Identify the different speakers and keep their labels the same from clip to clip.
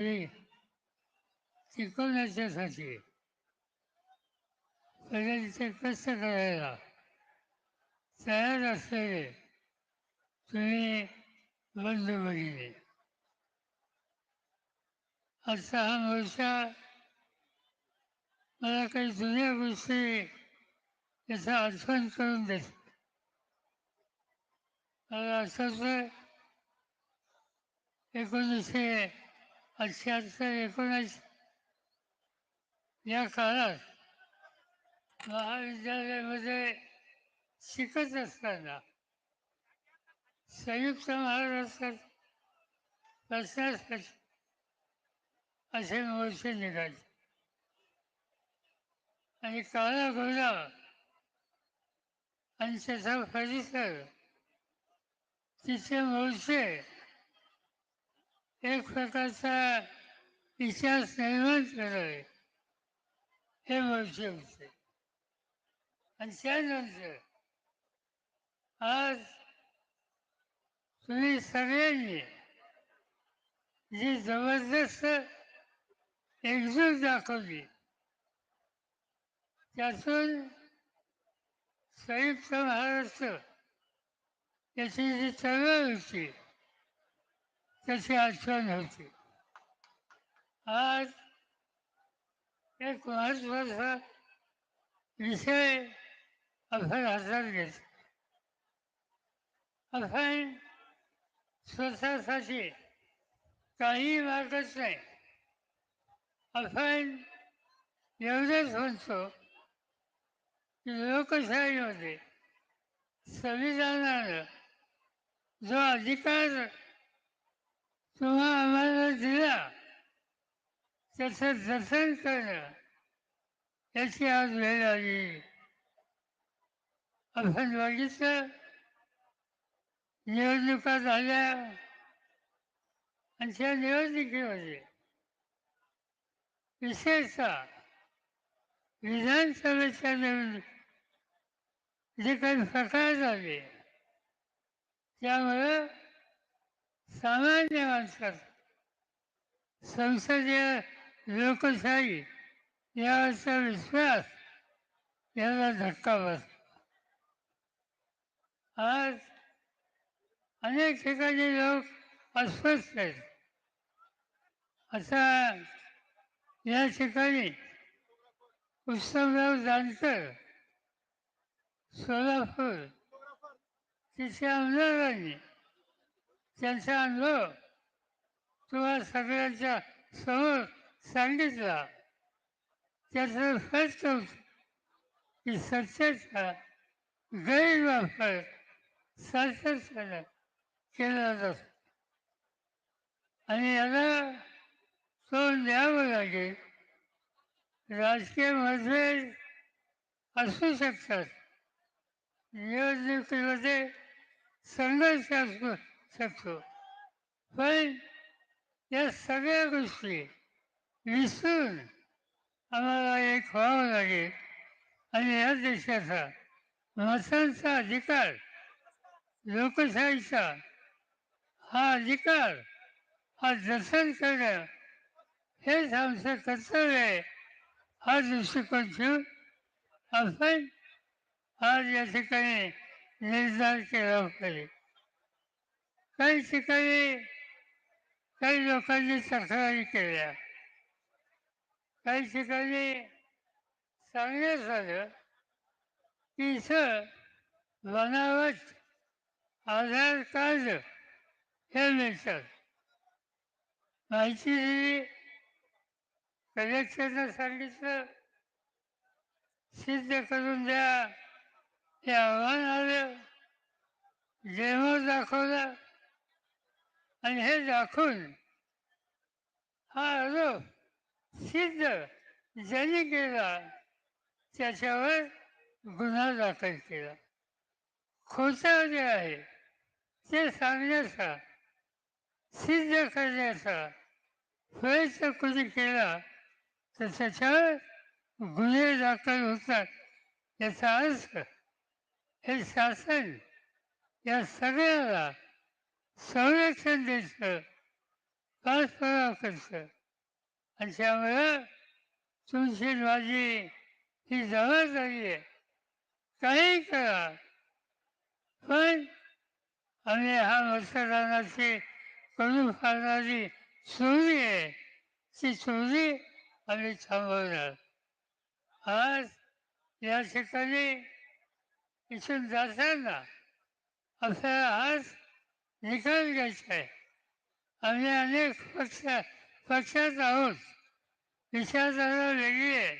Speaker 1: टिकवण्याच्यासाठी शिकवण्याच्यासाठी कष्ट करायला तयार असलेले तुम्ही बंधू भगिनी आजचा हा मोर्चा मला काही जुन्या गोष्टी याचा आठवण करून देत. मला असं एकोणीसशे अठ्याहत्तर एकोणीस या काळात महाविद्यालयामध्ये शिकत असताना संयुक्त महाराष्ट्रात बसण्यासाठी असे मोर्चे निघाले आणि काळा घोडा आणि त्याचा परिसर तिचे मोर्चे एक प्रकारचा इतिहास निर्माण करावे हे भविष्य होते. आणि त्यानंतर आज तुम्ही सगळ्यांनी जी जबरदस्त एकजूट दाखवली त्यातून संयुक्त महाराष्ट्र याची जी चळवळ होती त्याची आठवण होती. आज एक महत्त्वाचा विषय आपण हातात घेतो आपण स्वतःसाठी काही मागत नाही. आपण एवढंच म्हणतो की लोकशाहीमध्ये संविधानानं जो अधिकार तुम्हा आम्हाला दिला. त्याचं जतन करणं. याची आज वेळ आली. आपण बघितलं निवडणुका झाल्या. आणि त्या निवडणुकीमध्ये विशेषतः विधानसभेच्या निवडणूक जे काही प्रकार झाले त्यामुळं सामान्य माणसात संसदीय लोकशाही यावरचा विश्वास याला धक्का बसतो. आज अनेक ठिकाणी लोक अस्वस्थ आहेत. आता या ठिकाणी उत्सवराव जानकर सोलापूर तिथे आमदारांनी त्यांचा अनुभव तुम्हाला सगळ्यांच्या समोर सांगितला. त्याचं स्पष्ट की सत्तेचा गैरवापर सातत्यानं केला जातो. आणि याला तोंड द्यावं लागेल. राजकीय मतभेद असू शकतात. निवडणुकीमध्ये संघर्ष असू शकतो. पण या सगळ्या गोष्टी विसरून आम्हाला एक व्हावं लागेल. आणि या देशाचा मतांचा अधिकार लोकशाहीचा हा अधिकार हा जतन करणं हेच आमचं कर्तव्य आहे. हा दृष्टिकोन ठेवून आपण आज या ठिकाणी निर्धार केला पाहिजे. काही ठिकाणी काही लोकांनी तक्रारी केल्या काही ठिकाणी सांगण्यात आलं की इथं बनावट आधार कार्ड हे मिळतात. माहिती दिली कलेक्टरनं सांगितलं सिद्ध करून द्या हे आव्हान आलं डेमो दाखवला आणि हे दाखवून हा आरोप सिद्ध ज्याने केला त्याच्यावर गुन्हा दाखल केला. खोटं जे आहे ते सांगण्याचा सिद्ध करण्याचा प्रयत्न कोणी केला तर त्याच्यावर गुन्हे दाखल होतात. याचा अर्थ हे शासन या सगळ्याला संरक्षण द्यायचं फार फरक आणि त्यामुळं तुमची माझी ही जबाबदारी आहे. काही करा. पण आम्ही हा मतदानाची करून फाडणारी चोरी आहे. ती चोरी आम्ही थांबवणार. आज या ठिकाणी इथून जाताना आपल्याला आज निकाल घ्यायचा आहे आम्ही अनेक पक्ष पक्षात आहोत. विचारधारा वेगळी आहे.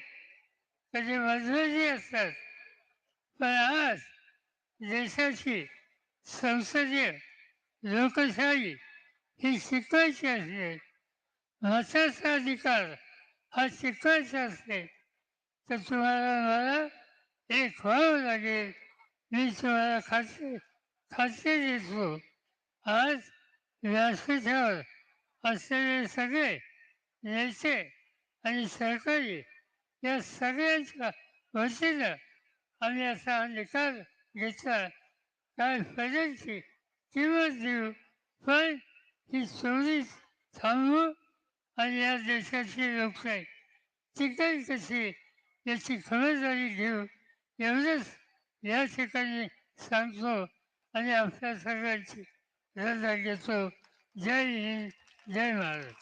Speaker 1: कधी मतभेदी असतात. पण आज देशाची संसदीय लोकशाही ही शिकवायची असते मताचा अधिकार हा शिकवायचा असते तर तुम्हाला मला एक व्हावं लागेल. मी तुम्हाला खात्री खात्री देतो. आज व्यासपीठावर असलेले सगळे नेते आणि सरकारी या सगळ्यांच्या वतीनं आम्ही असा निकाल घेतला. काय पदांची किंमत देऊ पण ही चोरी थांबवू आणि या देशाची लोकशाही टिकेल कशी याची खबरदारी घेऊ एवढंच या ठिकाणी सांगतो आणि आपल्या सगळ्यांची 现在你 like 员